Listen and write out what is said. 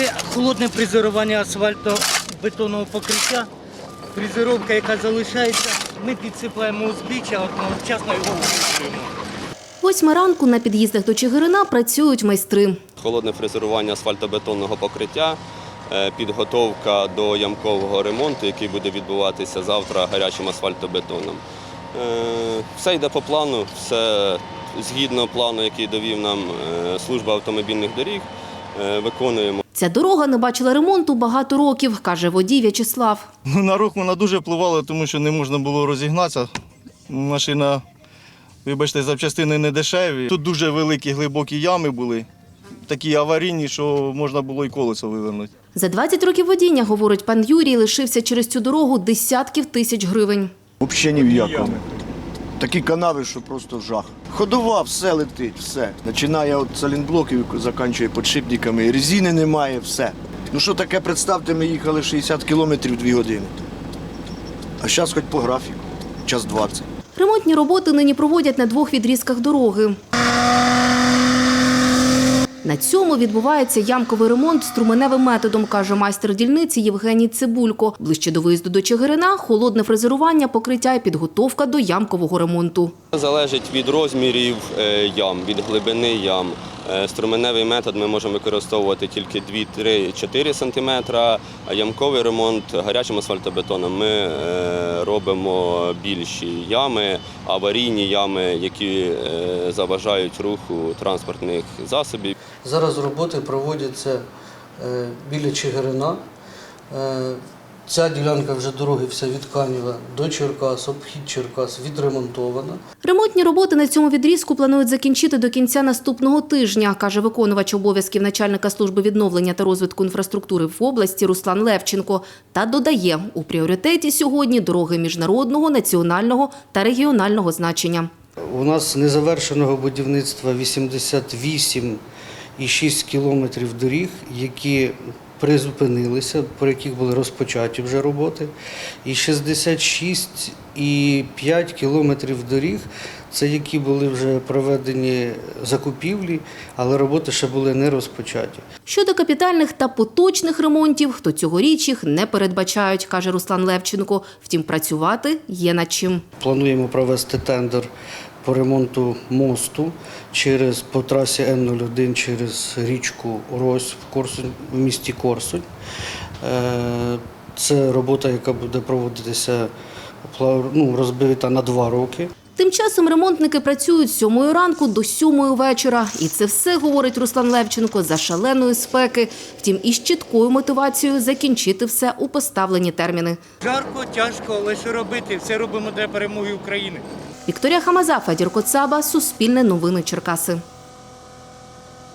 Це холодне фрезерування асфальтобетонного покриття. Фрезеровка, яка залишається, ми підсипаємо узбіччя, одночасно його вкручуємо. Восьма ранку на під'їздах до Чигирина працюють майстри. холодне фрезерування асфальтобетонного покриття, е, підготовка до ямкового ремонту, який буде відбуватися завтра гарячим асфальтобетоном. Е, Все йде по плану, все згідно плану, який довів нам е, служба автомобільних доріг, виконуємо. Ця дорога не бачила ремонту багато років, каже водій В'ячеслав. Ну, на рух вона дуже впливала, тому що не можна було розігнатися. Машина, вибачте, запчастини не дешеві. Тут дуже великі глибокі ями були, такі аварійні, що можна було і колесо вивернути. За 20 років водіння, говорить пан Юрій, лишився через цю дорогу десятків тисяч гривень. Взагалі ні в якому. Такі канави, що просто жах. Ходова, все летить, все. Починає від салінблоків, закінчує підшипниками. Резини немає, все. Ну що таке, представте, ми їхали 60 кілометрів 2 години. А зараз хоч по графіку, час 20. Ремонтні роботи нині проводять на двох відрізках дороги. На цьому відбувається ямковий ремонт струменевим методом, каже майстер дільниці Євгеній Цибулько. Ближче до виїзду до Чигирина – холодне фрезерування, покриття і підготовка до ямкового ремонту. Залежить від розмірів е, ям, від глибини ям. Е, Струменевий метод ми можемо використовувати тільки 2-3-4 см, а ямковий ремонт гарячим асфальтобетоном ми е, робимо більші ями, аварійні ями, які е, заважають руху транспортних засобів. Зараз роботи проводяться біля Чигирина. Ця ділянка вже дороги вся від Канєва до Черкас, обхід Черкас відремонтована. Ремонтні роботи на цьому відрізку планують закінчити до кінця наступного тижня, каже виконувач обов'язків начальника служби відновлення та розвитку інфраструктури в області Руслан Левченко. Та додає, у пріоритеті сьогодні дороги міжнародного, національного та регіонального значення. У нас незавершеного будівництва 88,6 кілометрів доріг, які призупинилися, по яких були розпочаті вже роботи, і 66,5 кілометрів доріг, це які були вже проведені закупівлі, але роботи ще були не розпочаті. Щодо капітальних та поточних ремонтів, то цьогоріч їх не передбачають, каже Руслан Левченко. Втім, працювати є над чим. Плануємо провести тендер по ремонту мосту через по трасі Н-01 через річку Рось в Корсунь в місті Корсунь. Е, Це робота, яка буде проводитися ну, розбита на два роки. Тим часом ремонтники працюють з сьомої ранку до сьомої вечора. І це все, говорить Руслан Левченко, за шаленої спеки. Втім, із чіткою мотивацією закінчити все у поставлені терміни. Жарко, тяжко, але що робити? Все робимо для перемоги України. Вікторія Хамаза, Федір Коцаба, Суспільне новини Черкаси.